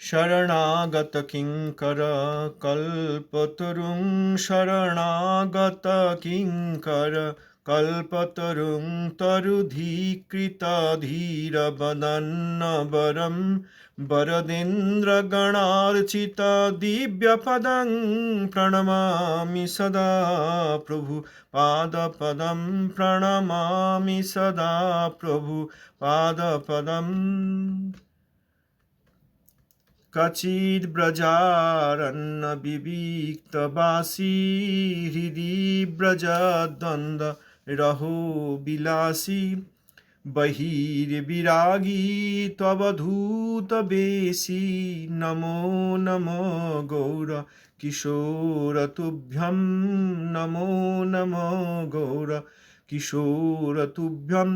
শরণাগত কিঙ্কর কল্পতরুং শরণাগত কিঙ্কর কল্পতরুং তরুধীকৃত ধীর বদন্নবরম বরদেন্দ্রগণার্চিত দিব্যপদং প্রণমামি সদা প্রভু পাদপদম প্রণমামি সদা कचिद्ब्रजारन्नविविक्तवासी हृदि व्रजद्वन्द्व रहो विलासी बहिर्विरागी त्ववधूतवेशी नमो नमो गौर किशोरतुभ्यं नमो नमो गौर किशोरतुभ्यं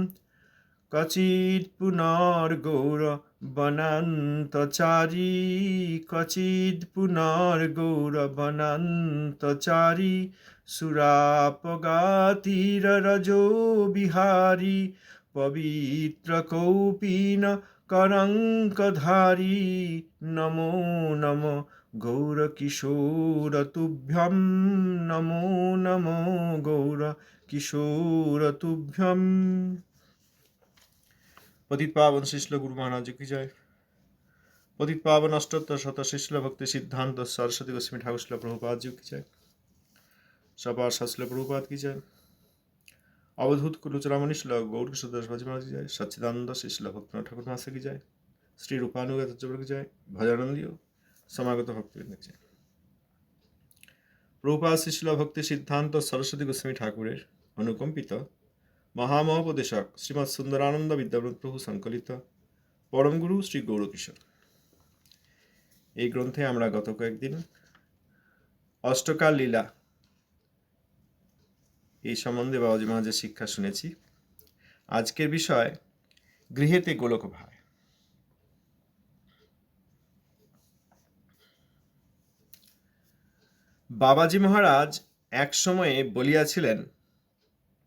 কচিত পুনর গৌর বনন্ত চারি কচিত পুনর গৌর বনন্ত চারি, সুরাপগাতির রজো বিহারী, পবিত্র কৌপীন করঙ্কধারী নমো নম গৌর কিশোর তুভ্যম, নমো নম গৌর কিশোর তুভ্যম। পতিত পাবন শিশল গুরু মহারাজ কি জয়? পতিত পাবন অষ্টোত্তর শত শিশল ভক্তি সিদ্ধান্ত সরস্বতী গোস্বামী ঠাকুর শিল প্রভুপাদ যুগ কি জয়? সবার শাসল প্রভুপাত কি জয়? অবধূত কুলুচরামণি শিল গৌরকিশোর দাস বাজি মহারাজ কি সচিদানন্দ সচ্চিদানন্দ ভক্ত ঠাকুর মাসে কি জয়? শ্রী রূপানুগত কি জয়? ভজানন্দীয় সমাগত ভক্তিবৃন্দ কি জয়? প্রভুপাদ ভক্তি সিদ্ধান্ত সরস্বতী গোস্বামী ঠাকুরের অনুকম্পিত মহামহোপদেশক শ্রীমৎ সুন্দরানন্দ বিদ্যাব্রত প্রভু সংকলিত পরমগুরু শ্রী গৌরকিশোর। এই গ্রন্থে আমরা গত কয়েকদিন অষ্টকাল লীলা এই সম্বন্ধে বাবাজি মহাজের শিক্ষা শুনেছি। আজকের বিষয়, গৃহেতে গোলক ভাই বাবাজি মহারাজ এক সময়ে বলিয়াছিলেন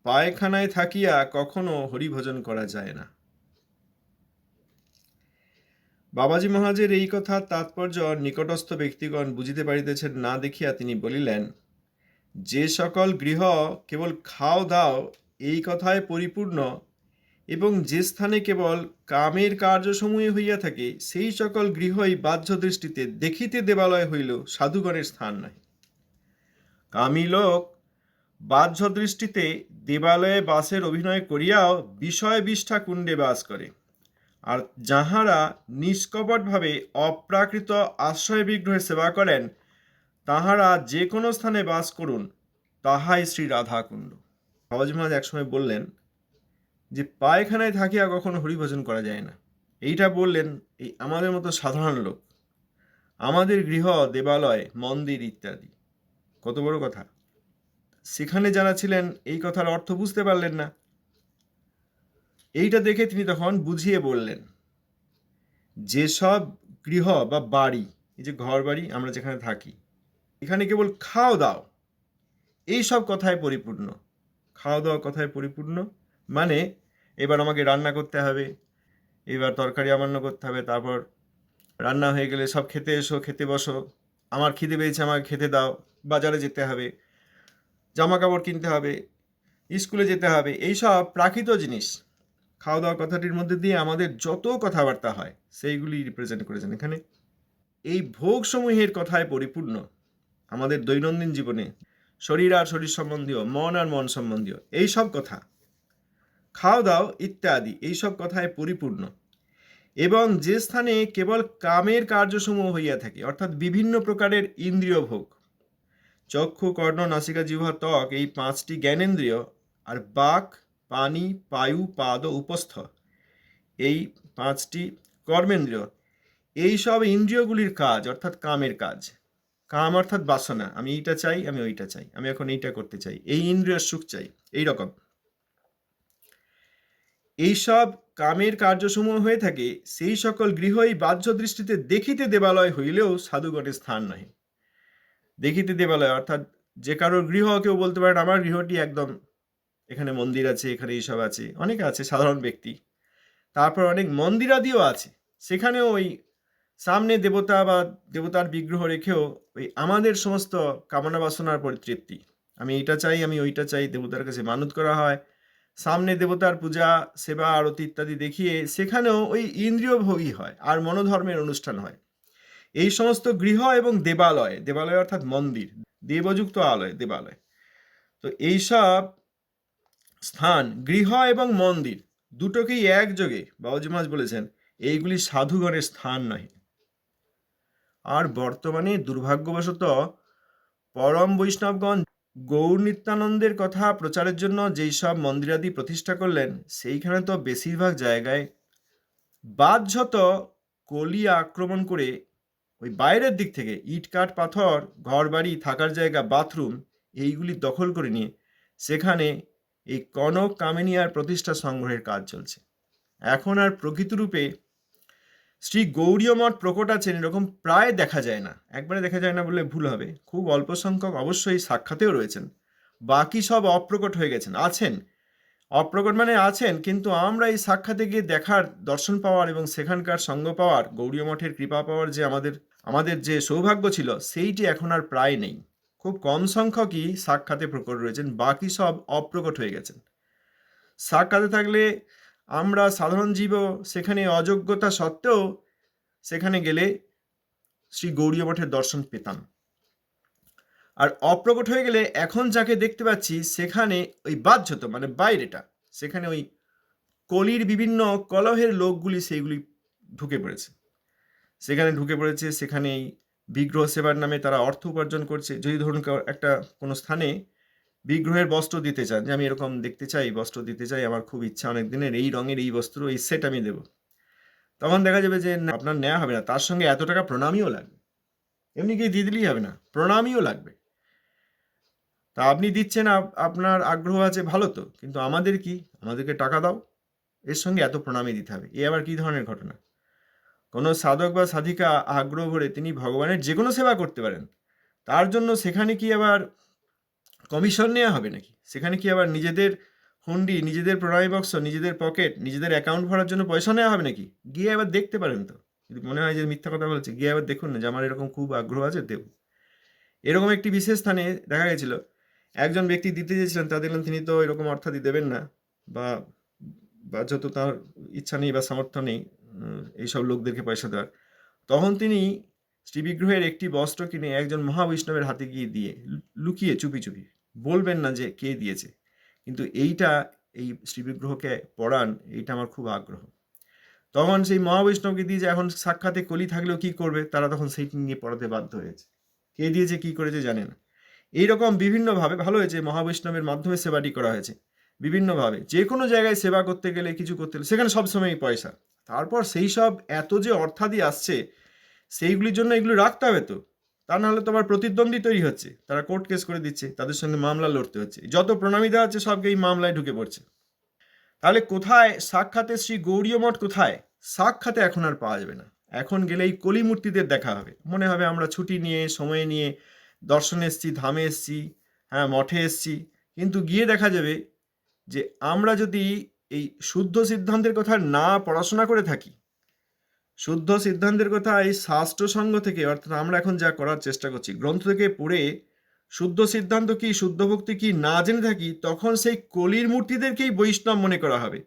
পায়খানায় থাকিয়া কখনো হরিভোজন করা যায় না। বাবাজি মহাজের এই কথার তাৎপর্য নিকটস্থ ব্যক্তিগণ বুঝিতে পারিতেছেন না দেখিয়া তিনি বলিলেন, যে সকল গৃহ কেবল খাও দাও, এই কথায় পরিপূর্ণ এবং যে স্থানে কেবল কামের কার্যসমূহে হইয়া থাকে, সেই সকল গৃহই বাহ্য দৃষ্টিতে দেখিতে দেবালয় হইল, সাধুগণের স্থান নয় কামী লোক বাহ্য দৃষ্টিতে দেবালয়ে বাসের অভিনয় করিয়াও বিষয় বিষ্ঠা কুণ্ডে বাস করে। আর যাহারা নিষ্কপটভাবে অপ্রাকৃত আশ্রয় বিগ্রহের সেবা করেন, তাহারা যে কোনো স্থানে বাস করুন, তাহাই শ্রী রাধাকুণ্ড। বাবাজি মহারাজ একসময় বললেন, যে পায়খানায় থাকিয়া কখনো হরিভোজন করা যায় না। এইটা বললেন এই আমাদের মতো সাধারণ লোক। আমাদের গৃহ, দেবালয়, মন্দির ইত্যাদি। কত বড় কথা। সেখানে যারা ছিলেন, এই কথার অর্থ বুঝতে পারলেন না। এইটা দেখে তিনি তখন বুঝিয়ে বললেন যেসব গৃহ বা বাড়ি, এই যে ঘর বাড়ি আমরা যেখানে থাকি, এখানে কেবল খাও দাও, এই সব কথায় পরিপূর্ণ। খাওয়া দাওয়া কথায় পরিপূর্ণ মানে এবার আমাকে রান্না করতে হবে, এবার তরকারি আমান্য করতে হবে, তারপর রান্না হয়ে গেলে সব খেতে এসো, খেতে বসো, আমার খিদে পেয়েছে আমাকে খেতে দাও, বাজারে যেতে হবে জামা কাপড় কিনতে হবে, স্কুলে যেতে হবে, এইসব প্রাকৃত জিনিস। খাওয়া দাওয়া কথাটির মধ্যে দিয়ে আমাদের যত কথাবার্তা হয় সেইগুলি রিপ্রেজেন্ট করেছেন। এখানে এই ভোগসমূহের কথায় পরিপূর্ণ আমাদের দৈনন্দিন জীবনে। শরীর আর শরীর সম্বন্ধীয়, মন আর মন সম্বন্ধীয় এই সব কথা। খাওয়া দাও ইত্যাদি, এইসব কথায় পরিপূর্ণ। এবং যে স্থানে কেবল কামের কার্যসমূহ হইয়া থাকে, অর্থাৎ বিভিন্ন প্রকারের ইন্দ্রিয় ভোগ চক্ষু, কর্ণ, নাসিকা, জিহ্বা, ত্বক এই পাঁচটি জ্ঞানেন্দ্রিয় আর বাক, পানি পায়ু পাদ, উপস্থ এই পাঁচটি কর্মেন্দ্রিয়। এই সব ইন্দ্রিয়গুলির কাজ অর্থাৎ কামের কাজ। কাম অর্থাৎ বাসনা। আমি এইটা চাই, আমি ওইটা চাই, আমি এখন এইটা করতে চাই। এই ইন্দ্রিয়ের সুখ চাই এই রকম এইসব কামের কার্যসমূহ হয়ে থাকে, সেই সকল গৃহই বাহ্য দৃষ্টিতে দেখিতে দেবালয় হইলেও সাধুগণের স্থান নহে। দেখিতে দেবালয়, অর্থাৎ যে কারোর গৃহ কেউ বলতে পারেন, আমার গৃহটি একদম এখানে মন্দির আছে, এখানে এইসব আছে, অনেক আছে, সাধারণ ব্যক্তি। তারপর অনেক মন্দিরাদিও আছে। সেখানেও ওই সামনে দেবতা বা দেবতার বিগ্রহ রেখেও ওই আমাদের সমস্ত কামনা বাসনার পরিতৃপ্তি। আমি এইটা চাই, আমি ওইটা চাই, দেবতার কাছে মানত করা হয়। সামনে দেবতার পূজা, সেবা, আরতি ইত্যাদি দেখিয়ে সেখানেও ওই ইন্দ্রিয় ভোগী হয়, আর মনোধর্মের অনুষ্ঠান হয়। এই সমস্ত গৃহ এবং দেবালয় দেবালয় অর্থাৎ মন্দির, দেবযুক্ত আলয়, দেবালয়। তো এইসব স্থান, গৃহ এবং মন্দির দুটোকেই একযোগে মহারাজ বলেছেন, এইগুলি সাধুগণের স্থান নয় আর বর্তমানে দুর্ভাগ্যবশত পরম বৈষ্ণবগণ গৌর নিত্যানন্দের কথা প্রচারের জন্য যেই সব মন্দিরাদি প্রতিষ্ঠা করলেন, সেইখানে তো বেশিরভাগ জায়গায় বাধ্যত কলি আক্রমণ করে ওই বাইরের দিক থেকে ইট, কাঠ, পাথর ঘর বাড়ি থাকার জায়গা, বাথরুম এইগুলি দখল করে নিয়ে সেখানে এই কনক কামিনিয়ার প্রতিষ্ঠা সংগ্রহের কাজ চলছে। এখন আর প্রকৃত রূপে শ্রী গৌরীয় মঠ প্রকট আছেন এরকম প্রায় দেখা যায় না। একবারে দেখা যায় না বললে ভুল হবে। খুব অল্প সংখ্যক অবশ্যই সাক্ষাতেও রয়েছেন। বাকি সব অপ্রকট হয়ে গেছেন। আছেন। অপ্রকট মানে আছেন, কিন্তু আমরা এই সাক্ষাতে গিয়ে দেখার দর্শন পাওয়ার এবং সেখানকার সঙ্গ পাওয়ার, গৌরীয় মঠের কৃপা পাওয়ার যে আমাদের আমাদের যে সৌভাগ্য ছিল, সেইটি এখন আর প্রায় নেই। খুব কম সংখ্যকই সাক্ষাতে প্রকট রয়েছেন, বাকি সব অপ্রকট হয়ে গেছেন। সাক্ষাতে থাকলে আমরা সাধারণ জীবও সেখানে অযোগ্যতা সত্ত্বেও সেখানে গেলে শ্রী গৌরীয় মঠের দর্শন পেতাম। আর অপ্রকট হয়ে গেলে এখন যাকে দেখতে পাচ্ছি, সেখানে ওই বাহ্যত মানে বাইরেটা, সেখানে ওই কলির বিভিন্ন কলহের লোকগুলি সেইগুলি ঢুকে পড়েছে। সেখানে ঢুকে পড়েছে সেখানে এই বিগ্রহ সেবার নামে তারা অর্থ উপার্জন করছে। যদি ধরুন একটা কোনো স্থানে বিগ্রহের বস্ত্র দিতে চান, যে আমি এরকম দেখতে চাই, বস্ত্র দিতে চাই, আমার খুব ইচ্ছা অনেক দিনের এই রঙের এই বস্ত্র, এই সেট আমি দেবো। তখন দেখা যাবে যে আপনার নেওয়া হবে না। তার সঙ্গে এত টাকা প্রণামীও লাগবে। এমনি কি দিয়ে দিলেই হবে না, প্রণামীও লাগবে। তা আপনি দিচ্ছেন, আপ- আপনার আগ্রহ আছে ভালো তো, কিন্তু আমাদের কি? আমাদেরকে টাকা দাও, এর সঙ্গে এত প্রণামী দিতে হবে। এ আবার কি ধরনের ঘটনা? কোনো সাধক বা সাধিকা আগ্রহ ভরে তিনি ভগবানের যে কোনো সেবা করতে পারেন। তার জন্য সেখানে কি আবার কমিশন নেওয়া হবে নাকি? সেখানে কি আবার নিজেদের হুন্ডি, নিজেদের প্রণামী বক্স, নিজেদের পকেট, নিজেদের অ্যাকাউন্ট ভরার জন্য পয়সা নেওয়া হবে নাকি? গিয়ে আবার দেখতে পারেন তো। যদি মনে হয় যে মিথ্যা কথা বলছে, গিয়ে আবার দেখুন না যে আমার এরকম খুব আগ্রহ আছে, দেব। এরকম একটি বিশেষ স্থানে দেখা গেছিল, একজন ব্যক্তি দিতে চেয়েছিলেন তা দেখলেন তিনি তো এরকম অর্থাৎ দেবেন না, বা বা যত তার ইচ্ছা নেই বা সামর্থ্য নেই এইসব লোকদেরকে পয়সা দেওয়ার। তখন তিনি শ্রী বিগ্রহের একটি বস্ত্র কিনে একজন মহাবৈষ্ণবের হাতে গিয়ে দিয়ে লুকিয়ে চুপি চুপি বলবেন না যে কে দিয়েছে। কিন্তু এইটা, এই শ্রীবিগ্রহকে পড়ান, এইটা আমার খুব আগ্রহ। তখন সেই মহাবৈষ্ণবকে দিয়ে যে এখন সাক্ষাতে কলি থাকলেও কি করবে, তারা তখন সেইটি নিয়ে পড়াতে বাধ্য হয়েছে। কে দিয়েছে, কি করেছে জানে না। এইরকম বিভিন্নভাবে, ভালো হয়েছে, মহাবৈষ্ণবের মাধ্যমে সেবাটি করা হয়েছে। বিভিন্নভাবে যে কোনো জায়গায় সেবা করতে গেলে, কিছু করতে গেলে, সেখানে সবসময়ই পয়সা। তারপর সেই সব এত যে অর্থাদি আসছে, সেইগুলির জন্য এগুলো রাখতে হবে তো? তা নাহলে তোমার প্রতিদ্বন্দ্বী তৈরি হচ্ছে। তারা কোর্ট কেস করে দিচ্ছে, তাদের সঙ্গে মামলা লড়তে হচ্ছে। যত প্রণামী দেওয়া হচ্ছে সবকে এই মামলায় ঢুকে পড়ছে। তাহলে কোথায় সাক্ষাতে শ্রী গৌরীয় মঠ কোথায়? সাক্ষাতে এখন আর পাওয়া যাবে না। এখন গেলে এই কলি মূর্তিদের দেখা হবে। মনে হবে আমরা ছুটি নিয়ে, সময় নিয়ে, দর্শনে এসছি, ধামে এসছি হ্যাঁ মঠে এসছি। কিন্তু গিয়ে দেখা যাবে যে আমরা যদি এই শুদ্ধ সিদ্ধান্তের কথা না পড়াশোনা করে থাকি। শুদ্ধ সিদ্ধান্তের কথা এই শাস্ত্র সঙ্গ থেকে, অর্থাৎ আমরা এখন যা করার চেষ্টা করছি, গ্রন্থ থেকে পড়ে শুদ্ধ সিদ্ধান্ত কি, শুদ্ধ ভক্তি কি না জেনে থাকি, তখন সেই কলির মূর্তিদেরকেই বৈষ্ণব মনে করা হবে।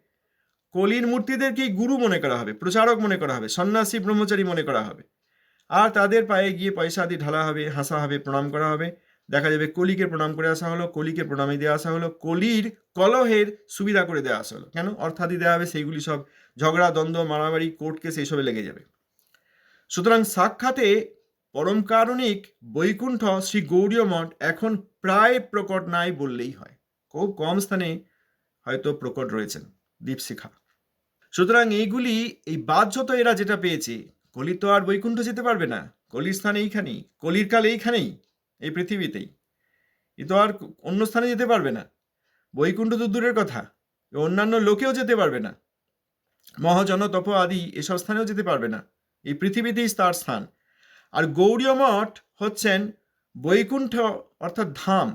কলির মূর্তিদেরকেই গুরু মনে করা হবে, প্রচারক মনে করা হবে, সন্ন্যাসী, ব্রহ্মচারী মনে করা হবে। আর তাদের পায়ে গিয়ে পয়সা দিয়ে ঢালা হবে, হাসা হবে, প্রণাম করা হবে। দেখা যাবে কলিকে প্রণাম করে আসা হলো কলিকে প্রণামী দেওয়া আসা হলো, কলির কলহের সুবিধা করে দেওয়া আসা হলো। কেন? অর্থাদি দেওয়া হবে, সেইগুলি সব ঝগড়া, দ্বন্দ্ব, মারামারি কোর্ট কেস এইসবে লেগে যাবে। সুতরাং সাক্ষাতে পরম কারণিক বৈকুণ্ঠ শ্রী গৌরীয় মঠ এখন প্রায় প্রকট নাই বললেই হয়। খুব কম স্থানে হয়তো প্রকট রয়েছেন দীপশিখা। সুতরাং এইগুলি, এই বাহ্যত এরা যেটা পেয়েছে কলি তো আর বৈকুণ্ঠ যেতে পারবে না। কলির স্থান এইখানেই, কলির কাল এইখানেই। এই পৃথিবীতেই। এ তো আর অন্য স্থানে যেতে পারবে না। বৈকুণ্ঠ তো দূরের কথা। অন্যান্য লোকেও যেতে পারবে না। মহাজন তপ আদি এসব স্থানেও যেতে পারবে না। এই পৃথিবীতেই তার স্থান। আর গৌরীয় মঠ হচ্ছেন বৈকুণ্ঠ, অর্থাৎ ধাম।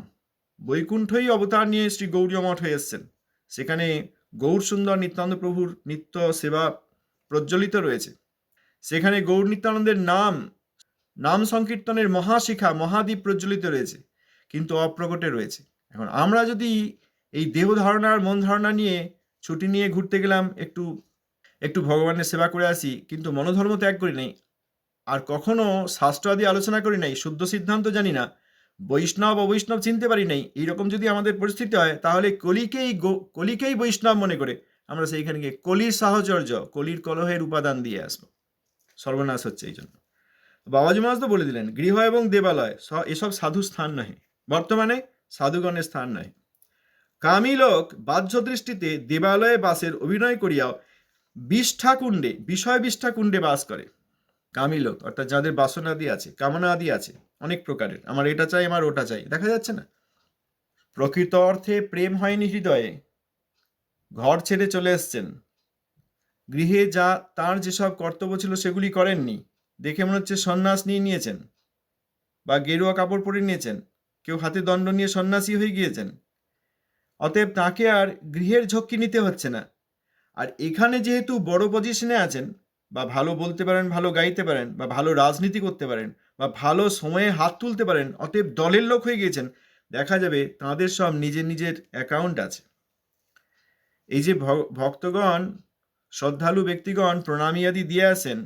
বৈকুণ্ঠই অবতার নিয়ে শ্রী গৌরীয় মঠ হয়ে এসছেন। সেখানে গৌর সুন্দর নিত্যানন্দ প্রভুর নিত্য সেবা প্রজ্বলিত রয়েছে। সেখানে গৌর নিত্যানন্দের নাম নাম সংকীর্তনের মহাশিখা, মহাদ্বীপ প্রজ্বলিত রয়েছে, কিন্তু অপ্রকটে রয়েছে। এখন আমরা যদি এই দেহ ধারণার মন ধারণা নিয়ে ছুটি নিয়ে ঘুরতে গেলাম, একটু একটু ভগবানের সেবা করে আসি, কিন্তু মনোধর্ম ত্যাগ করি নাই, আর কখনো শাস্ত্র আদি আলোচনা করি নাই, শুদ্ধ সিদ্ধান্ত জানি না, বৈষ্ণব, অবৈষ্ণব চিনতে পারি নাই, এইরকম যদি আমাদের পরিস্থিতি হয়, তাহলে কলিকেই কলিকেই বৈষ্ণব মনে করে আমরা সেইখানে গিয়ে কলির সাহচর্য, কলির কলহের উপাদান দিয়ে আসব। সর্বনাশ হচ্ছে এই জন্য। বাবাজি মহারাজ তো বলে দিলেন, গৃহ এবং দেবালয় এসব সাধু স্থান নহে, বর্তমানে সাধুগণের স্থান নয় কামী লোক বাহ্য দৃষ্টিতে দেবালয়ে বাসের অভিনয় করিয়াও বিষ্ঠাকুণ্ডে বিষয় বিষ্ঠাকুণ্ডে বাস করে। কামী লোক, অর্থাৎ যাদের বাসনা আদি আছে কামনা আদি আছে, অনেক প্রকারের। আমার এটা চাই, আমার ওটা চাই, দেখা যাচ্ছে না? প্রকৃত অর্থে প্রেম হয়নি হৃদয়ে। ঘর ছেড়ে চলে এসছেন। গৃহে যা, তার যেসব কর্তব্য ছিল সেগুলি করেননি। দেখে মনে হচ্ছে সন্ন্যাস নিয়ে নিয়েছেন বা গেরুয়া কাপড় পরে নিয়েছেন। কেউ হাতে দণ্ড নিয়ে সন্ন্যাসী হয়ে গিয়েছেন। অতএব তাকে আর গৃহের ঝক্কি নিতে হচ্ছে না। আর এখানে যেহেতু বড় পজিশনে আছেন বা ভালো বলতে পারেন, ভালো গাইতে পারেন বা ভালো রাজনীতি করতে পারেন বা ভালো সময়ে হাত তুলতে পারেন, অতএব দলের লোক হয়ে গিয়েছেন, দেখা যাবে তাঁদের সব নিজের নিজের অ্যাকাউন্ট আছে। এই যে ভক্তগণ, শ্রদ্ধালু ব্যক্তিগণ প্রণামী আদি দিয়ে আসেন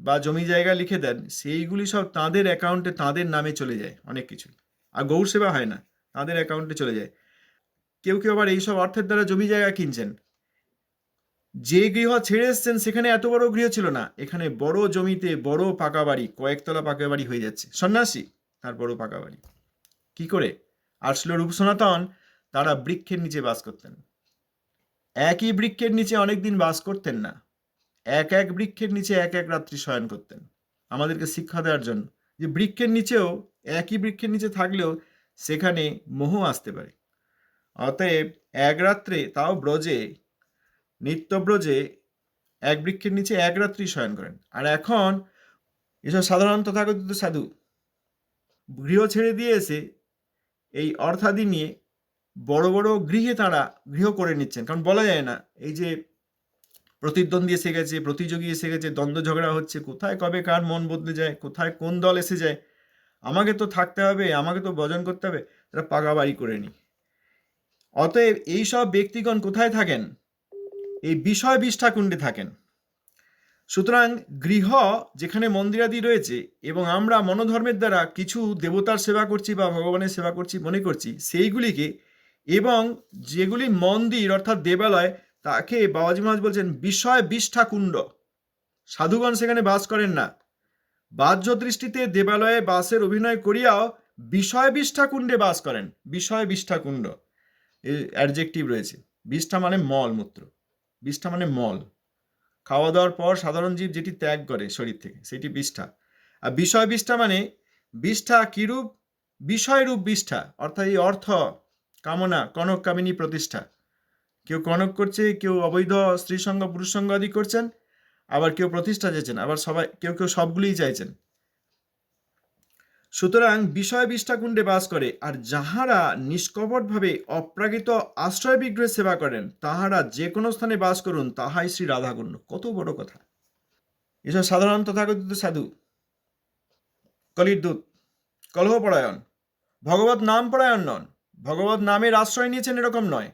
বা জমি জায়গা লিখে দেন, সেইগুলি সব তাঁদের অ্যাকাউন্টে তাঁদের নামে চলে যায় অনেক কিছু। আর গৌর সেবা হয় না, তাঁদের অ্যাকাউন্টে চলে যায়। কেউ কেউ আবার এইসব অর্থের দ্বারা জমি জায়গা কিনছেন। যে গৃহ ছেড়ে এসছেন, সেখানে এত বড় গৃহ ছিল না। এখানে বড় জমিতে বড় পাকা বাড়ি, কয়েকতলা পাকা বাড়ি হয়ে যাচ্ছে। সন্ন্যাসী, তার বড় পাকা বাড়ি। কি করে? আসলো রূপ সনাতন, তারা বৃক্ষের নিচে বাস করতেন। একই বৃক্ষের নিচে অনেকদিন বাস করতেন না। এক এক বৃক্ষের নিচে এক এক রাত্রি শয়ন করতেন। আমাদেরকে শিক্ষা দেওয়ার জন্য যে বৃক্ষের নিচেও একই বৃক্ষের নিচে থাকলেও সেখানে মোহ আসতে পারে। অতএব এক রাত্রে তাও ব্রজে নিত্য ব্রজে এক বৃক্ষের নিচে এক রাত্রি শয়ন করেন। আর এখন এসব সাধারণ তথাকথিত সাধু গৃহ ছেড়ে দিয়ে এসে এই অর্থাদি নিয়ে বড় বড় গৃহে তারা গৃহ করে নিচ্ছেন। কারণ বলা যায় না, এই যে প্রতিদ্বন্দ্বী এসে গেছে, প্রতিযোগী এসে গেছে দ্বন্দ্ব ঝগড়া হচ্ছে, কোথায় কবে কার মন বদলে যায়, কোথায় কোন দল এসে যায়, আমাকে তো থাকতে হবে, আমাকে তো ভজন করতে হবে, তারা পাকা বাড়ি করে নি। অতএব এই সব ব্যক্তিগণ কোথায় থাকেন? এই বিষয় বিষ্ঠাকুণ্ডে থাকেন। সুতরাং গৃহ যেখানে মন্দিরাদি রয়েছে এবং আমরা মনোধর্মের দ্বারা কিছু দেবতার সেবা করছি বা ভগবানের সেবা করছি মনে করছি, সেইগুলিকে এবং যেগুলি মন্দির অর্থাৎ দেবালয় তাকে বাবাজি মহারাজ বলছেন, বিষয় বিষ্ঠা কুণ্ড সাধুগণ সেখানে বাস করেন না। বাহ্য দৃষ্টিতে দেবালয়ে বাসের অভিনয় করিয়াও বিষয় বিষ্ঠা কুণ্ডে বাস করেন। বিষয় বিষ্ঠা কুণ্ড অ্যাডজেক্টিভ রয়েছে। বিষ্ঠা মানে মল মূত্র। বিষ্ঠা মানে মল। খাওয়া দাওয়ার পর সাধারণ জীব যেটি ত্যাগ করে শরীর থেকে, সেটি বিষ্ঠা। আর বিষয় বিষ্ঠা মানে বিষ্ঠা কিরূপ? বিষয়রূপ বিষ্ঠা, অর্থাৎ এই অর্থ কামনা, কনক কামিনী প্রতিষ্ঠা। কেউ কনক করছে, কেউ অবৈধ স্ত্রী সঙ্গ পুরুষ সঙ্গ আদি করছেন, আবার কেউ প্রতিষ্ঠা চাইছেন আবার সবাই, কেউ কেউ সবগুলিই চাইছেন। সুতরাং বিষয় বিষ্ঠাকুণ্ডে বাস করে, আর যাহারা নিষ্কপটভাবে অপ্রাকৃত আশ্রয় বিগ্রহের সেবা করেন, তাহারা যে কোনো স্থানে বাস করুন, তাহাই শ্রী রাধাকুণ্ড। কত বড় কথা। এসব সাধারণ তথাকথিত সাধু, কলির দূত, কলহপরায়ণ, ভগবত নাম পরায়ণ নন। ভগবত নামের আশ্রয় নিয়েছেন এরকম নয়।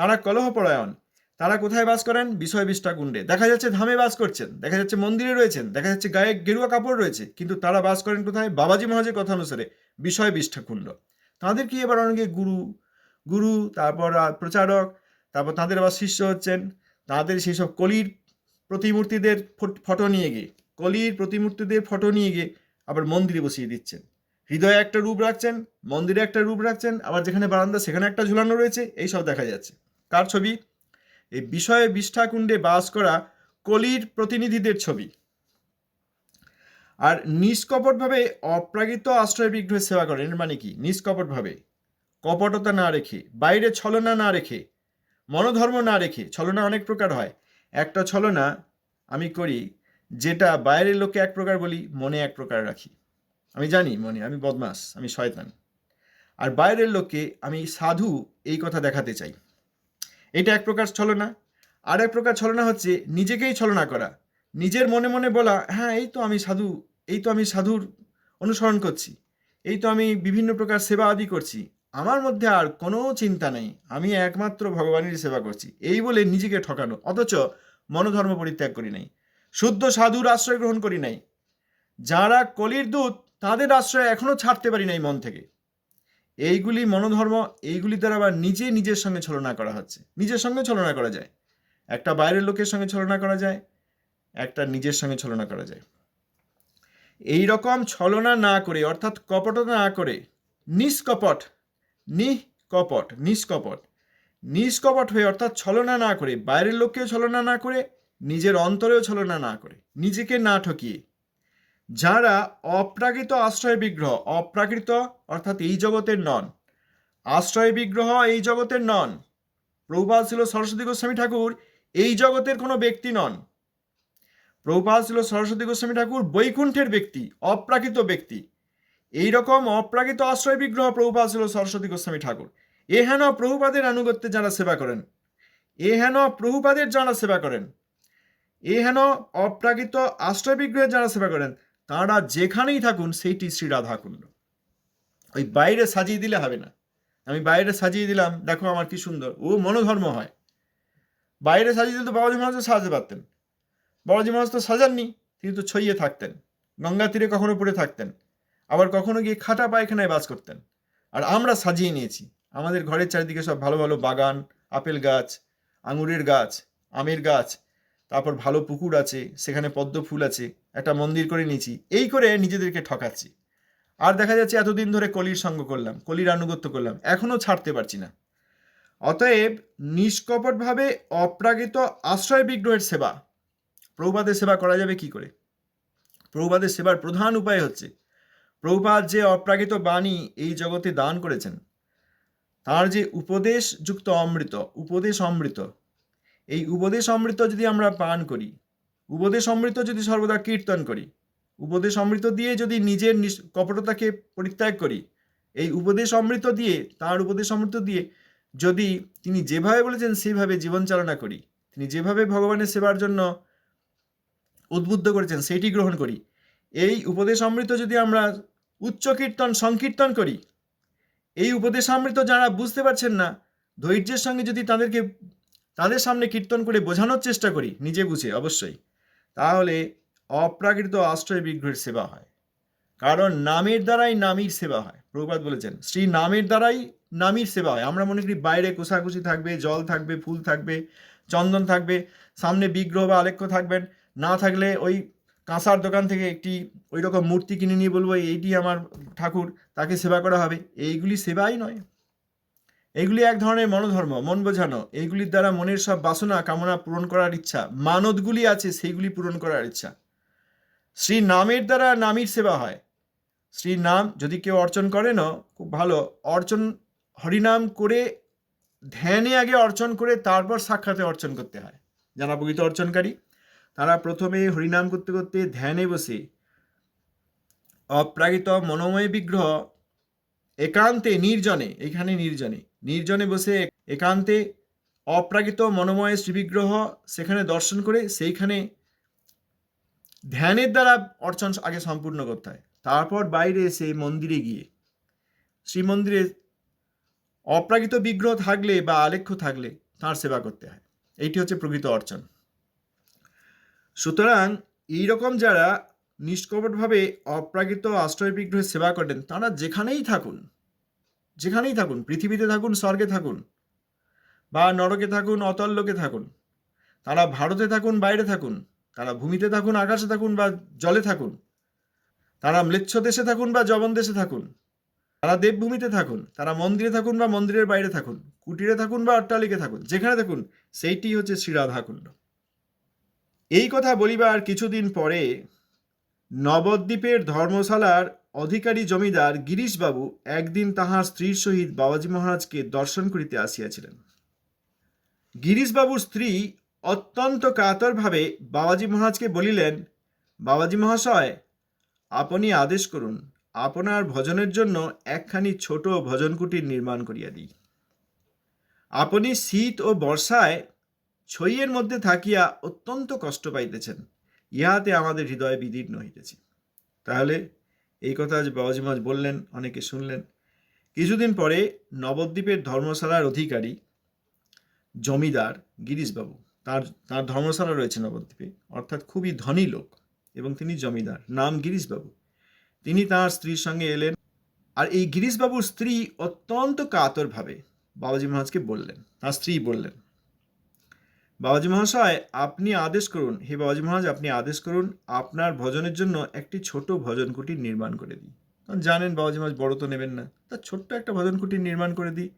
তারা কলহপরায়ণ। তারা কোথায় বাস করেন? বিষয় বিষ্ঠা কুণ্ডে। দেখা যাচ্ছে ধামে বাস করছেন। দেখা যাচ্ছে মন্দিরে রয়েছেন। দেখা যাচ্ছে গায়ে গেরুয়া কাপড় রয়েছে। কিন্তু তারা বাস করেন কোথায়? বাবাজি মহাজের কথা অনুসারে বিষয় বিষ্ঠা কুণ্ড। তাদের কি এবার অনেকে গুরু গুরু, তারপর প্রচারক, তারপর তাদের আবার শিষ্য হচ্ছেন। তাদের সেই সব কলির প্রতিমূর্তিদের ফট- নিয়ে গিয়ে, কলির প্রতিমূর্তিদের ফটো নিয়ে গিয়ে আবার মন্দিরে বসিয়ে দিচ্ছেন। হৃদয়ে একটা রূপ রাখছেন, মন্দিরে একটা রূপ রাখছেন, আবার যেখানে বারান্দা সেখানে একটা ঝুলানো রয়েছে এইসব দেখা যাচ্ছে। কার ছবি? এই বিষয়ে বিষ্ঠাকুণ্ডে বাস করা কলির প্রতিনিধিদের ছবি। আর নিষ্কপটভাবে অপ্রাকৃত আশ্রয় বিগ্রহের সেবা করেন, এর মানে কি? নিষ্কপটভাবে। কপটতা না রেখে, বাইরে ছলনা না রেখে, মনোধর্ম না রেখে, ছলনা অনেক প্রকার হয়। একটা ছলনা আমি করি, যেটা বাইরের লোককে এক প্রকার বলি, মনে এক প্রকার রাখি। আমি জানি, মনে, আমি বদমাস, আমি শয়তান। আর বাইরের লোককে আমি সাধু এই কথা দেখাতে চাই। এটা এক প্রকার ছলনা। আর এক প্রকার ছলনা হচ্ছে নিজেকেই ছলনা করা। নিজের মনে মনে বলা হ্যাঁ এই তো আমি সাধু, এই তো আমি সাধুর অনুসরণ করছি, এই তো আমি বিভিন্ন প্রকার সেবা আদি করছি। আমার মধ্যে আর কোনো চিন্তা নেই, আমি একমাত্র ভগবানের সেবা করছি। এই বলে নিজেকে ঠকানো, অথচ মনোধর্ম পরিত্যাগ করি নাই, শুদ্ধ সাধুর আশ্রয় গ্রহণ করি নাই। যারা কলির দূত, তাদের আশ্রয় এখনও ছাড়তে পারি নাই মন থেকে। এইগুলি মনোধর্ম, এইগুলি দ্বারা আবার নিজে নিজের সঙ্গে ছলনা করা হচ্ছে। নিজের সঙ্গে ছলনা করা যায়। একটা বাইরের লোকের সঙ্গে ছলনা করা যায়, একটা নিজের সঙ্গে ছলনা করা যায়। এই রকম ছলনা না করে, অর্থাৎ কপটতা না করে, নিষ্কপট, নিকপট, নিষ্কপট নিষ্কপট হয়ে অর্থাৎ ছলনা না করে, বাইরের লোককেও ছলনা না করে, নিজের অন্তরেও ছলনা না করে, নিজেকে না ঠকিয়ে। যারা অপ্রাকৃত আশ্রয় বিগ্রহ, অপ্রাকৃত অর্থাৎ এই জগতের নন। আশ্রয় বিগ্রহ এই জগতের নন। প্রভুপাল ছিল সরস্বতী গোস্বামী ঠাকুর, এই জগতের কোনো ব্যক্তি নন। প্রভুপাল ছিল সরস্বতী গোস্বামী ঠাকুর, বৈকুণ্ঠের ব্যক্তি, অপ্রাকৃত ব্যক্তি। এই রকম অপ্রাকৃত আশ্রয় বিগ্রহ প্রভুপাল ছিল সরস্বতী গোস্বামী ঠাকুর। এ হেন প্রভুপাদের আনুগত্যে যারা সেবা করেন। এ হেন প্রভুপাদের যারা সেবা করেন। এ হেন অপ্রাকৃত আশ্রয় বিগ্রহের যারা সেবা করেন। তাঁরা যেখানেই থাকুন, সেইটি শ্রী রাধাকুণ্ড ওই বাইরে সাজিয়ে দিলে হবে না। আমি বাইরে সাজিয়ে দিলাম, দেখো আমার কি সুন্দর। ও মনোধর্ম হয়। বাইরে সাজিয়ে দিলে তো বাবাজি মহারাজ তো সাজাতে পারতেন। বাবাজি মহারাজ তো সাজাননি, তিনি তো ছইয়ে থাকতেন। গঙ্গা তীরে কখনো পড়ে থাকতেন। আবার কখনো গিয়ে খাটা পায়খানায় বাস করতেন। আর আমরা সাজিয়ে নিয়েছি। আমাদের ঘরের চারিদিকে সব ভালো ভালো বাগান, আপেল গাছ, আঙুরের গাছ, আমের গাছ তারপর ভালো পুকুর আছে, সেখানে পদ্ম ফুল আছে, একটা মন্দির করে নিয়েছি, এই করে নিজেদেরকে ঠকাচ্ছি। আর দেখা যাচ্ছে এতদিন ধরে কলির সঙ্গ করলাম, কলির আনুগত্য করলাম এখনও ছাড়তে পারছি না। অতএব নিষ্কপটভাবে অপ্রাকৃত আশ্রয় বিগ্রহের সেবা, প্রভুপাদের সেবা করা যাবে কি করে? প্রভুপাদের সেবার প্রধান উপায় হচ্ছে, প্রভুপাদ যে অপ্রাকৃত বাণী এই জগতে দান করেছেন, তার যে উপদেশযুক্ত অমৃত, উপদেশ অমৃত এই উপদেশ অমৃত যদি আমরা পান করি, উপদেশ অমৃত যদি সর্বদা কীর্তন করি, উপদেশ অমৃত দিয়ে যদি নিজের কপটতাকে পরিত্যাগ করি, এই উপদেশ অমৃত দিয়ে, তার উপদেশ অমৃত দিয়ে যদি তিনি যেভাবে বলেছেন সেভাবে জীবন চালনা করি, তিনি যেভাবে ভগবানের সেবার জন্য উদ্বুদ্ধ করেছেন সেইটি গ্রহণ করি, এই উপদেশ অমৃত যদি আমরা উচ্চ কীর্তন, সংকীর্তন করি, এই উপদেশ অমৃত যারা বুঝতে পারছেন না, ধৈর্যের সঙ্গে যদি তাদেরকে তাদের সামনে কীর্তন করে বোঝানোর চেষ্টা করি, নিজে বুঝে, অবশ্যই। তাহলে অপ্রাকৃত আশ্রয় বিগ্রহের সেবা হয়। কারণ নামের দ্বারাই নামীর সেবা হয় প্রভুপাত বলেছেন। শ্রী নামের দ্বারাই নামীর সেবা হয়। আমরা মনে করি বাইরে কোষাকুষি থাকবে, জল থাকবে, ফুল থাকবে, চন্দন থাকবে, সামনে বিগ্রহ বা আলেখ্য থাকবেন। না থাকলে ওই কাঁসার দোকান থেকে একটি ওই রকম মূর্তি কিনে নিয়ে বলব, এইটি আমার ঠাকুর, তাকে সেবা করা হবে। এইগুলি সেবাই নয়। এইগুলি এক ধরনের মনোধর্ম, মন বোঝানো। এইগুলির দ্বারা মনের সব বাসনা, কামনা পূরণ করার ইচ্ছা মানতগুলি আছে, সেইগুলি পূরণ করার ইচ্ছা। শ্রী নামের দ্বারা নামীর সেবা হয়। শ্রী নাম যদি কেউ অর্চন করে না, খুব ভালো। অর্চন, হরিনাম করে, ধ্যানে আগে অর্চন করে, তারপর সাক্ষাতে অর্চন করতে হয়। যারা প্রকৃত অর্চনকারী, তারা প্রথমে হরিনাম করতে করতে ধ্যানে বসে। অপ্রাকৃত মনোময় বিগ্রহ, একান্তে, নির্জনে, এখানে নির্জনে। নির্জনে বসে একান্তে অপ্রাকৃত মনোময় শ্রীবিগ্রহ সেখানে দর্শন করে সেইখানে ধ্যানের দ্বারা অর্চন আগে সম্পূর্ণ করতে হয়। তারপর বাইরে এসে মন্দিরে গিয়ে শ্রীমন্দিরে অপ্রাকৃত বিগ্রহ থাকলে বা আলেখ্য থাকলে তার সেবা করতে হয়। এইটি হচ্ছে প্রকৃত অর্চন। সুতরাং এইরকম যারা নিষ্কপটভাবে অপ্রাকৃত আশ্রয় বিগ্রহের সেবা করেন, তারা যেখানেই থাকুন যেখানেই থাকুন, পৃথিবীতে থাকুন, স্বর্গে থাকুন, বা নরকে থাকুন অতল লোকে থাকুন, তারা ভারতে থাকুন, বাইরে থাকুন, তারা ভূমিতে থাকুন, আকাশে থাকুন, বা জলে থাকুন, তারা ম্লেচ্ছ দেশে থাকুন, বা জবন দেশে থাকুন, তারা দেবভূমিতে থাকুন, তারা মন্দিরে থাকুন, বা মন্দিরের বাইরে থাকুন, কুটিরে থাকুন, বা অট্টালিকে থাকুন, যেখানে থাকুন, সেইটি হচ্ছে শ্রীরাধাকুণ্ড এই কথা বলিবার কিছুদিন পরে নবদ্বীপের ধর্মশালার অধিকারী জমিদার গিরিশবাবু একদিন তাহার স্ত্রীর সহিত বাবাজী মহারাজকে দর্শন করিতে আসিয়াছিলেন। গিরিশবাবুর স্ত্রী অত্যন্ত কাতরভাবে বাবাজী মহারাজকে বলিলেন, বাবাজী মহাশয়, আপনি আদেশ করুন, আপনার ভজনের জন্য একখানি ছোট ভজন কুটির নির্মাণ করিয়া দিই। আপনি শীত ও বর্ষায় ছইয়ের মধ্যে থাকিয়া অত্যন্ত কষ্ট পাইতেছেন, ইহাতে আমাদের হৃদয় বিদীর্ণ হইতেছে। তাহলে এই কথা আজ বাবাজি মহারাজ বললেন, অনেকে শুনলেন। কিছুদিন পরে নবদ্বীপের ধর্মশালার অধিকারী জমিদার গিরিশবাবু, তার তার ধর্মশালা রয়েছে নবদ্বীপে, অর্থাৎ খুবই ধনী লোক এবং তিনি জমিদার, নাম গিরিশবাবু। তিনি তার স্ত্রীর সঙ্গে এলেন আর এই গিরিশবাবুর স্ত্রী অত্যন্ত কাতরভাবে বাবাজি মহারাজকে বললেন, তার স্ত্রী বললেন বাবাজি মহাশয়, আপনি আদেশ করুন। হে বাবাজি মহারাজ, আপনি আদেশ করুন, আপনার ভজনের জন্য একটি ছোট ভজন কুটির নির্মাণ করে দিই। কারণ জানেন বাবাজি মহারাজ, বড় তো নেবেন না। তা ছোট্ট একটা ভজন কুটির নির্মাণ করে দিই।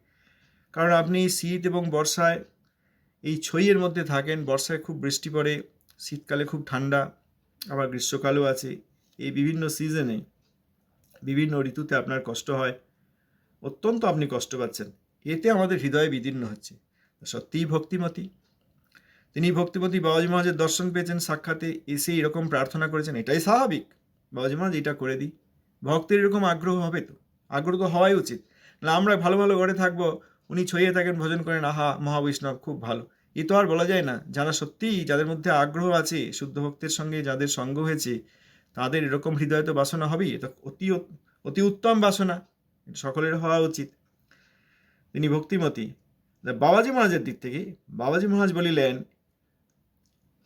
কারণ আপনি শীত এবং বর্ষায় এই ছইয়ের মধ্যে থাকেন, বর্ষায় খুব বৃষ্টি পড়ে, শীতকালে খুব ঠান্ডা, আবার গ্রীষ্মকালও আছে। এই বিভিন্ন সিজনে বিভিন্ন ঋতুতে আপনার কষ্ট হয়। অত্যন্ত আপনি কষ্ট পাচ্ছেন। এতে আমাদের হৃদয়ে বিদীর্ণ হচ্ছে। সত্যিই ভক্তিমতী। তিনি ভক্তিমতী বাবাজি মহারাজের দর্শন পেয়েছেন, সাক্ষাতে এসে এরকম প্রার্থনা করেছেন, এটাই স্বাভাবিক। বাবাজি মহারাজ এটা করে দিই। ভক্তের এরকম আগ্রহ হবে তো? আগ্রহ তো হওয়াই উচিত। না, আমরা ভালো ভালো ঘরে থাকব, উনি ছইয়ে থাকেন, ভজন করেন, আহা, মহাবৈষ্ণব, খুব ভালো। এ তো আর বলা যায় না, যারা সত্যিই যাদের মধ্যে আগ্রহ আছে, শুদ্ধ ভক্তের সঙ্গে যাদের সঙ্গ হয়েছে, তাদের এরকম হৃদয় তো বাসনা হবেই, এটা অতি অতি উত্তম বাসনা সকলের হওয়া উচিত। তিনি ভক্তিমতী। বাবাজি মহারাজের দিক থেকে, বাবাজি মহারাজ বলিলেন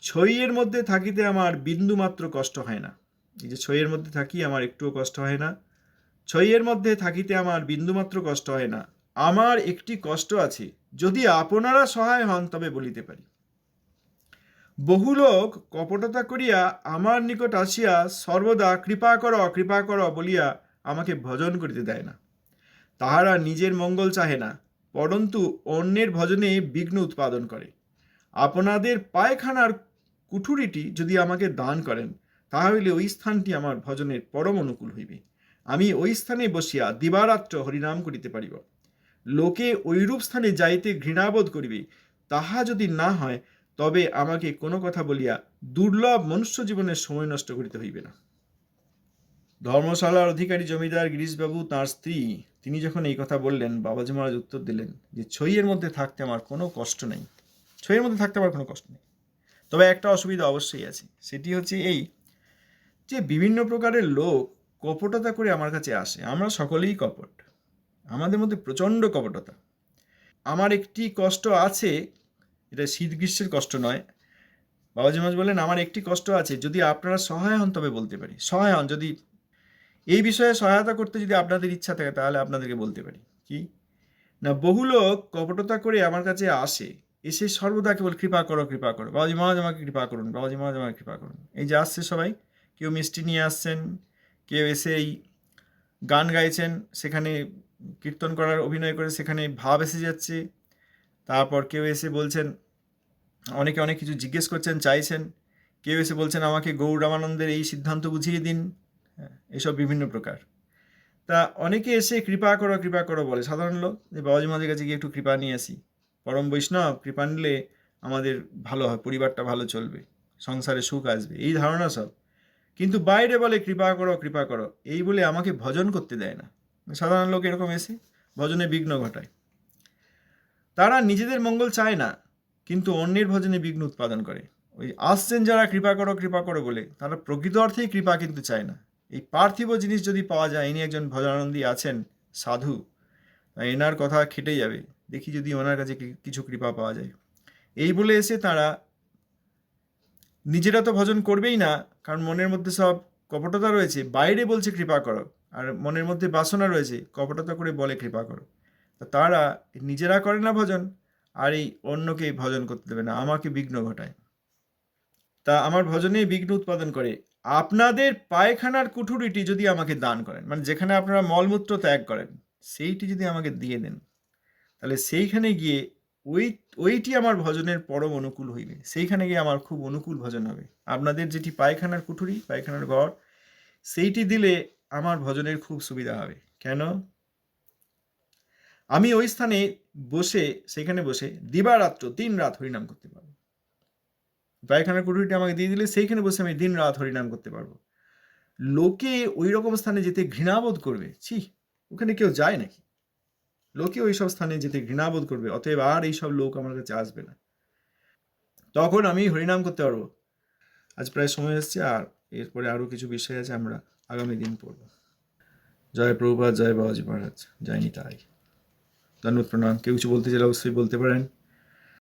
ছইয়ের মধ্যে থাকিতে আমার বিন্দু মাত্র কষ্ট হয় না। এই যে ছইয়ের মধ্যে থাকি, আমার একটুও কষ্ট হয় না। ছইয়ের মধ্যে থাকিতে আমার বিন্দুমাত্র কষ্ট হয় না। আমার একটি কষ্ট আছে, যদি আপনারা সহায় হন তবে বলিতে পারি। বহু লোক কপটতা করিয়া আমার নিকট আসিয়া সর্বদা কৃপা কর কৃপা কর বলিয়া আমাকে ভজন করিতে দেয় না। তাহারা নিজের মঙ্গল চাহে না, পরন্তু অন্যের ভজনে বিঘ্ন উৎপাদন করে। আপনাদের পায়খানার কুঠুরিটি যদি আমাকে দান করেন, তাহলে ওই স্থানটি আমার ভজনের পরম অনুকূল হইবে। আমি ওই স্থানে বসিয়া দিবারাত্র হরিনাম করিতে পারিব। লোকে ঐরূপ স্থানে যাইতে ঘৃণাবোধ করিবে, তাহা যদি না হয়, তবে আমাকে কোনো কথা বলিয়া দুর্লভ মনুষ্য জীবনের সময় নষ্ট করিতে হইবে না। ধর্মশালার অধিকারী জমিদার গিরিশবাবু তার স্ত্রী, তিনি যখন এই কথা বললেন, বাবাজি মহারাজ উত্তর দিলেন যে, ছইয়ের মধ্যে থাকতে আমার কোনো কষ্ট নেই। ছইয়ের মধ্যে থাকতে আমার কোনো কষ্ট নেই। তবে একটা অসুবিধা অবশ্যই আছে। সেটি হচ্ছে এই যে বিভিন্ন প্রকারের লোক কপটতা করে আমার কাছে আসে। আমরা সকলেই কপট। আমাদের মধ্যে প্রচণ্ড কপটতা। আমার একটি কষ্ট আছে, এটা শীত গ্রীষ্মের কষ্ট নয়। বাবাজি মাজ বললেন, আমার একটি কষ্ট আছে, যদি আপনারা সহায় হন তবে বলতে পারি। সহায় হন, যদি এই বিষয়ে সহায়তা করতে যদি আপনাদের ইচ্ছা থাকে, তাহলে আপনাদেরকে বলতে পারি। কি? না, বহু লোক কপটতা করে আমার কাছে আসে। এসে সর্বদা কেবল কৃপা করো কৃপা করো। বাবাজি মহারাজ আমাকে কৃপা করুন বাবাজি মহারাজ আমাকে কৃপা করুন। এই যে আসছে সবাই কেউ মিষ্টি নিয়ে আসছেন কেউ এসে এই গান গাইছেন সেখানে কীর্তন করার অভিনয় করে সেখানে ভাব এসে যাচ্ছে। তারপর কেউ এসে বলছেন অনেকে অনেক কিছু জিজ্ঞেস করছেন চাইছেন। কেউ এসে বলছেন আমাকে গৌর রামানন্দের এই সিদ্ধান্ত বুঝিয়ে দিন। হ্যাঁ, এসব বিভিন্ন প্রকার। তা অনেকে এসে কৃপা করো কৃপা করো বলে। সাধারণ লোক যে বাবাজি মাঝে কাছে গিয়ে একটু কৃপা নিয়ে আসি। পরম বৈষ্ণব, কৃপা নিলে আমাদের ভালো হয়, পরিবারটা ভালো চলবে, সংসারে সুখ আসবে, এই ধারণা সব। কিন্তু বাইরে বলে কৃপা করো কৃপা করো, এই বলে আমাকে ভজন করতে দেয় না। সাধারণ লোক এরকম এসে ভজনে বিঘ্ন ঘটায়। তারা নিজেদের মঙ্গল চায় না, কিন্তু অন্যের ভজনে বিঘ্ন উৎপাদন করে। ওই আসছেন যারা কৃপা করো কৃপা করো বলে, তারা প্রকৃত অর্থেই কৃপা কিন্তু চায় না। এই পার্থিব জিনিস যদি পাওয়া যায়, ইনি একজন ভজনানন্দী আছেন, সাধু এনার কথা খেটে যাবে। দেখি যদি ওনার কাছে কিছু কৃপা পাওয়া যায়। এই বলে এসে তারা নিজেরা তো ভজন করবেই না, কারণ মনের মধ্যে সব কপটতা রয়েছে, বাইরে বলছে কৃপা করো, আর মনের মধ্যে বাসনা রয়েছে, কপটতা করে বলে কৃপা করো। তা তারা নিজেরা করে না ভজন, আর এই অন্যকে ভজন করতে দেবে না, আমাকে বিঘ্ন ঘটায়। তা আমার ভজনে বিঘ্ন উৎপাদন করে। আপনাদের পায়খানার কুঠুরিটি যদি আমাকে দান করেন মানে যেখানে আপনারা মলমূত্র ত্যাগ করেন, সেইটি যদি আমাকে দিয়ে দেন তাহলে সেইখানে গিয়ে ওই, ওইটি আমার ভজনের পরম অনুকূল হইবে। সেইখানে গিয়ে আমার খুব অনুকূল ভজন হবে। আপনাদের যেটি পায়খানার কুঠুরি, পায়খানার ঘর সেইটি দিলে আমার ভজনের খুব সুবিধা হবে। কেন? আমি ওই স্থানে বসে সেখানে বসে দিবারাত্র, দিন রাত হরিনাম করতে পারব। পায়খানার কুঠুরিটা আমাকে দিয়ে দিলে সেইখানে বসে আমি দিন রাত হরিনাম করতে পারব। লোকে ওই রকম স্থানে যেতে ঘৃণাবোধ করবে। ছি, ওখানে কেউ যায় নাকি? লোকে ওই সব স্থানে যেতে ঘৃণাবোধ করবে, অতএব আর এইসব লোক আমার কাছে আসবে না। তখন আমি হরিনাম করতে পারব। আজ প্রায় সময় এসছে আর এরপরে আরও কিছু বিষয় আছে আমরা আগামী দিন পড়ব। জয় প্রভুপাত জয় বাবাজি মহারাজ, জয় নিতাই। ধন্যবাদ প্রণাম। কেউ কিছু বলতে চাইলে অবশ্যই বলতে পারেন।